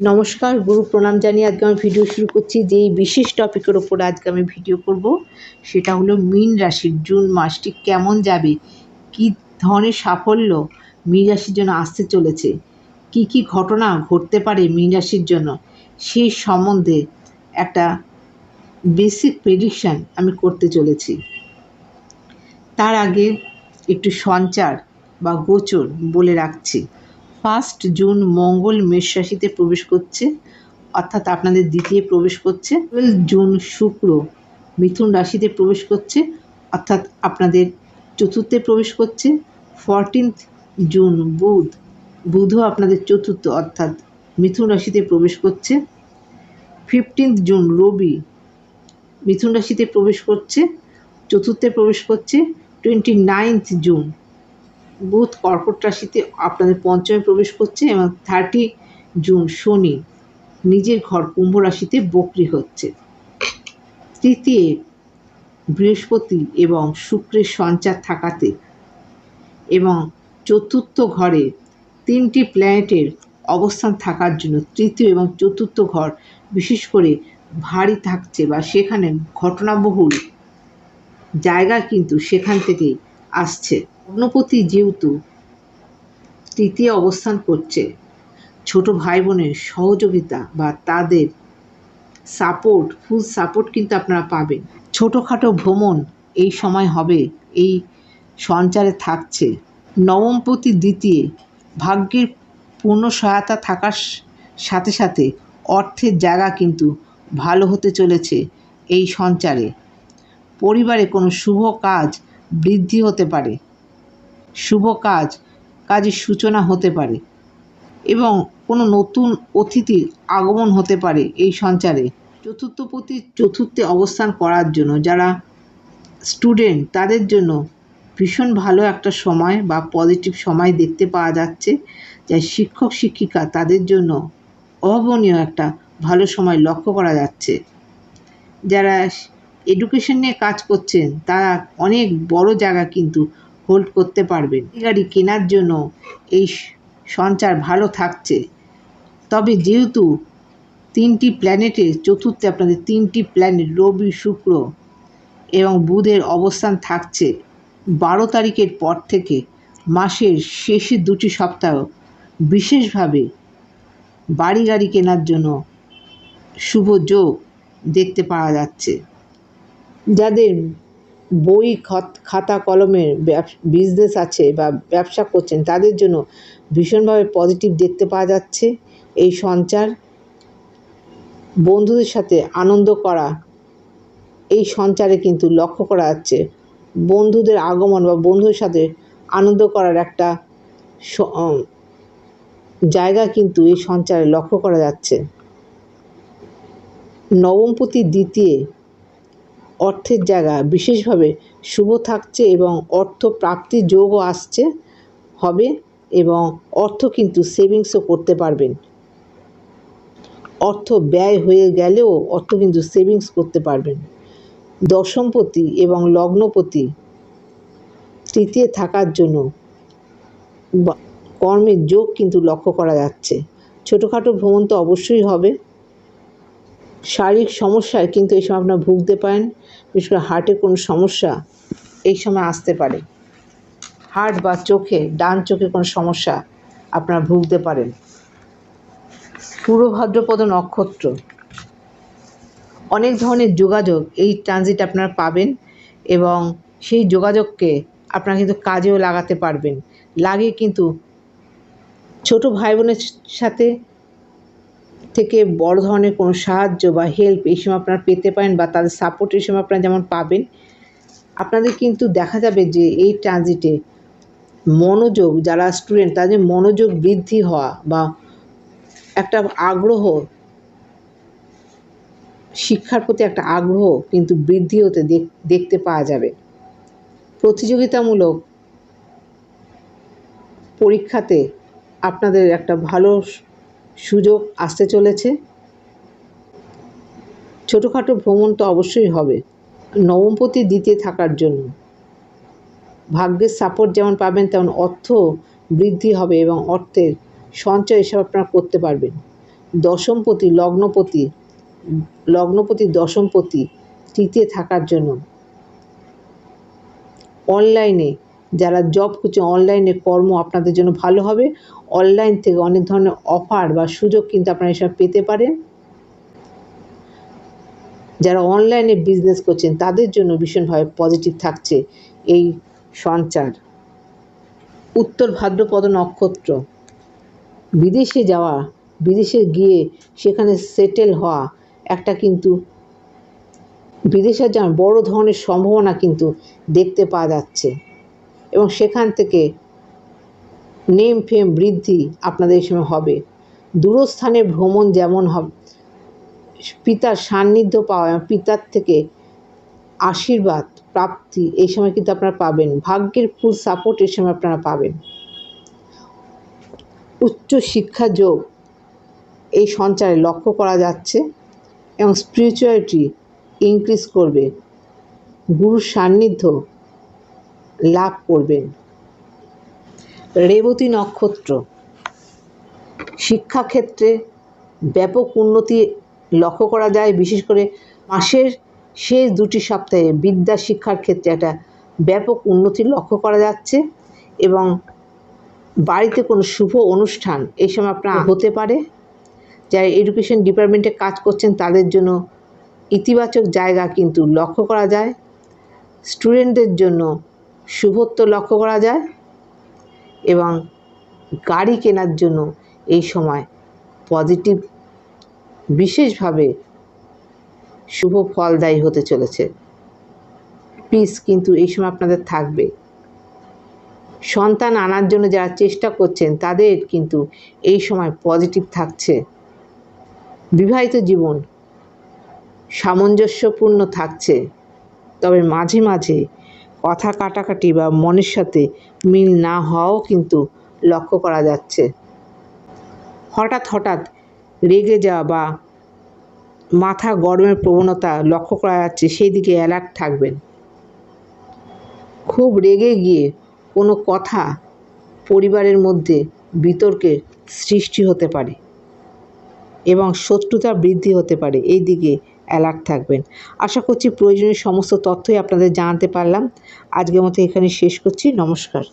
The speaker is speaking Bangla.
নমস্কার, গুরু প্রণাম জানিয়ে আজকে আমি ভিডিও শুরু করছি। যে বিশেষ টপিকের ওপরে আজকে আমি ভিডিও করব, সেটা হলো মীন রাশির, জুন মাসটি কেমন যাবে? কী ধরনের সাফল্য মীন রাশির জন্য আসতে চলেছে? কি কি ঘটনা ঘটতে পারে মীন রাশির জন্য? সেই সম্বন্ধে একটা বেসিক প্রেডিকশান আমি করতে চলেছি। তার আগে একটু সঞ্চার বা গোচর বলে রাখছি। ফার্স্ট জুন মঙ্গল মেষ রাশিতে প্রবেশ করছে, অর্থাৎ আপনাদের দ্বিতীয় প্রবেশ করছে। জুন শুক্র মিথুন রাশিতে প্রবেশ করছে, অর্থাৎ আপনাদের চতুর্থে প্রবেশ করছে। ফরটিন্থ জুন বুধ, বুধও আপনাদের চতুর্থ, অর্থাৎ মিথুন রাশিতে প্রবেশ করছে। ফিফটিন্থ জুন রবি, মিথুন রাশিতে প্রবেশ করছে, চতুর্থে প্রবেশ করছে। টোয়েন্টি নাইনথ জুন বুধ কর্কট রাশিতে আপনাদের পঞ্চমে প্রবেশ করছে এবং থার্টি জুন শনি নিজের ঘর কুম্ভ রাশিতে বকরি হচ্ছে। তৃতীয় বৃহস্পতি এবং শুক্রের সঞ্চার থাকাতে এবং চতুর্থ ঘরে তিনটি প্ল্যানেটের অবস্থান থাকার জন্য তৃতীয় এবং চতুর্থ ঘর বিশেষ করে ভারী থাকছে বা সেখানে ঘটনাবহুল জায়গা কিন্তু সেখান থেকেই আসছে। অগ্নপতি যেহেতু তৃতীয় অবস্থান করছে, ছোট ভাই বোনের সহযোগিতা বা তাদের সাপোর্ট ফুল সাপোর্ট কিন্তু আপনারা পাবেন। ছোটোখাটো ভ্রমণ এই সময় হবে, এই সঞ্চারে থাকছে। নবমপতি দ্বিতীয়, ভাগ্যের পূর্ণ সহায়তা থাকার সাথে সাথে অর্থের জায়গা কিন্তু ভালো হতে চলেছে এই সঞ্চারে। পরিবারে কোনো শুভ কাজ বৃদ্ধি হতে পারে। শুভ কাজ, কাজের সূচনা হতে পারে এবং কোনো নতুন অতিথির আগমন হতে পারে এই সঞ্চারে। চতুর্থপতি চতুর্থে অবস্থান করার জন্য যারা স্টুডেন্ট তাদের জন্য ভীষণ ভালো একটা সময় বা পজিটিভ সময় দেখতে পাওয়া যাচ্ছে। যা শিক্ষক, শিক্ষিকা, তাদের জন্য অভাবনীয় একটা ভালো সময় লক্ষ্য করা যাচ্ছে। যারা এডুকেশন নিয়ে কাজ করছেন, তারা অনেক বড় জায়গা কিন্তু হোল্ড করতে পারবেন। গাড়ি কেনার জন্য এই সঞ্চার ভালো থাকছে। তবে যেহেতু তিনটি প্ল্যানেটে, চতুর্থে আপনাদের তিনটি প্ল্যানেট রবি, শুক্র এবং বুধের অবস্থান থাকছে, বারো তারিখের পর থেকে মাসের শেষের দুটি সপ্তাহ বিশেষভাবে বাড়ি গাড়ি কেনার জন্য শুভ যোগ দেখতে পাওয়া যাচ্ছে। যাদের বই খাতা কলমের বিজনেস আছে বা ব্যবসা করছেন, তাদের জন্য ভীষণভাবে পজিটিভ দেখতে পাওয়া যাচ্ছে এই সঞ্চার। বন্ধুদের সাথে আনন্দ করা, এই সঞ্চারে কিন্তু লক্ষ্য করা যাচ্ছে। বন্ধুদের আগমন বা বন্ধুদের সাথে আনন্দ করার একটা জায়গা কিন্তু এই সঞ্চারে লক্ষ্য করা যাচ্ছে। নবমপতি দ্বিতীয় অর্থের জায়গা, বিশেষভাবে শুভ থাকছে এবং অর্থ প্রাপ্তির যোগও আসছে, হবে এবং অর্থ কিন্তু সেভিংসও করতে পারবেন। অর্থ ব্যয় হয়ে গেলেও অর্থ কিন্তু সেভিংস করতে পারবেন। দশমপতি এবং লগ্নপতি তৃতীয় থাকার জন্য কর্মের যোগ কিন্তু লক্ষ্য করা যাচ্ছে। ছোটোখাটো ভ্রমণ তো অবশ্যই হবে। শারীরিক সমস্যায় কিন্তু এই সময় আপনারা ভুগতে পারেন। বিশেষ করে হার্টের কোনো সমস্যা এই সময় আসতে পারে। হার্ট বা চোখে, ডান চোখে কোনো সমস্যা আপনারা ভুগতে পারেন। পূর্ব ভাদ্রপদ নক্ষত্র। অনেক ধরনের যোগাযোগ এই ট্রানজিট আপনারা পাবেন এবং সেই যোগাযোগকে আপনারা কিন্তু কাজেও লাগাতে পারবেন। লাগিয়ে কিন্তু ছোট ভাই বোনের সাথে থেকে বড় ধরনের কোনো সাহায্য বা হেল্প এই সময় আপনারা পেতে পারেন বা তাদের সাপোর্ট এই সময় আপনারা যেমন পাবেন। আপনাদের কিন্তু দেখা যাবে যে এই ট্রানজিটে মনোযোগ, যারা স্টুডেন্ট তাদের মনোযোগ বৃদ্ধি হওয়া বা একটা আগ্রহ, শিক্ষার প্রতি একটা আগ্রহ কিন্তু বৃদ্ধি হতে দেখতে পাওয়া যাবে। প্রতিযোগিতামূলক পরীক্ষাতে আপনাদের একটা ভালো সুযোগ আসতে চলেছে। ছোটোখাটো ভ্রমণ তো অবশ্যই হবে। নবমপতি দিতে থাকার জন্য। ভাগ্যের সাপোর্ট যেমন পাবেন, তেমন অর্থ বৃদ্ধি হবে এবং অর্থের সঞ্চয় এসব আপনারা করতে পারবেন। দশমপতি লগ্নপতি লগ্নপতি দশমপতি তৃতীয় থাকার জন্য। অনলাইনে যারা জব করছে অনলাইনে কর্ম আপনাদের জন্য ভালো হবে। অনলাইন থেকে অনেক ধরনের অফার বা সুযোগ কিন্তু আপনারা এসব পেতে পারেন। যারা অনলাইনে বিজনেস করছেন, তাদের জন্য ভীষণভাবে পজিটিভ থাকছে এই সঞ্চার। উত্তর ভাদ্রপদ নক্ষত্র, বিদেশে যাওয়া, বিদেশে গিয়ে সেখানে সেটেল হওয়া, একটা কিন্তু বিদেশে যাওয়ার বড় ধরনের সম্ভাবনা কিন্তু দেখতে পাওয়া যাচ্ছে। এবং সেখান থেকে নেম, ফেম বৃদ্ধি আপনাদের সময় হবে। দূরস্থানে ভ্রমণ যেমন হবে, পিতার সান্নিধ্য পাওয়া এবং পিতার থেকে আশীর্বাদ, প্রাপ্তি এই সময় কিন্তু আপনারা পাবেন। ভাগ্যের ফুল সাপোর্ট এই সময় আপনারা পাবেন। উচ্চ শিক্ষা যোগ এই সঞ্চারে লক্ষ্য করা যাচ্ছে এবং স্পিরিচুয়ালিটি ইনক্রিজ করবে। গুরুর সান্নিধ্য লাভ করবেন। রেবতী নক্ষত্র শিক্ষাক্ষেত্রে ব্যাপক উন্নতি লক্ষ্য করা যায় বিশেষ করে মাসের শেষ দুটি সপ্তাহে বিদ্যা শিক্ষার ক্ষেত্রে একটা ব্যাপক উন্নতি লক্ষ্য করা যাচ্ছে এবং বাড়িতে কোনো শুভ অনুষ্ঠান এই সময় আপনার হতে পারে। যারা এডুকেশন ডিপার্টমেন্টে কাজ করছেন তাদের জন্য ইতিবাচক জায়গা কিন্তু লক্ষ্য করা যায়। স্টুডেন্টদের জন্য শুভত্ব লক্ষ্য করা যায় এবং গাড়ি কেনার জন্য এই সময় পজিটিভ বিশেষভাবে শুভ ফলদায়ী হতে চলেছে। পিস কিন্তু এই সময় আপনাদের থাকবে। সন্তান আনার জন্য যারা চেষ্টা করছেন, তাদের কিন্তু এই সময় পজিটিভ থাকছে। বিবাহিত জীবন সামঞ্জস্যপূর্ণ থাকছে। তবে মাঝে মাঝে কথা কাটাকাটি বা মনের সাথে মিল না হওয়াও কিন্তু লক্ষ্য করা যাচ্ছে। হঠাৎ হঠাৎ রেগে যাওয়া বা মাথা গরমের প্রবণতা লক্ষ্য করা যাচ্ছে, সেই দিকে অ্যালার্ট থাকবেন। খুব রেগে গিয়ে কোনো কথা পরিবারের মধ্যে বিতর্কের সৃষ্টি হতে পারে এবং শত্রুতা বৃদ্ধি হতে পারে। এই দিকে অ্যালার্ট থাকবেন। আশা করছি প্রয়োজনীয় সমস্ত তথ্যই আপনাদের জানাতে পারলাম। আজকের মতো এখানে শেষ করছি। নমস্কার।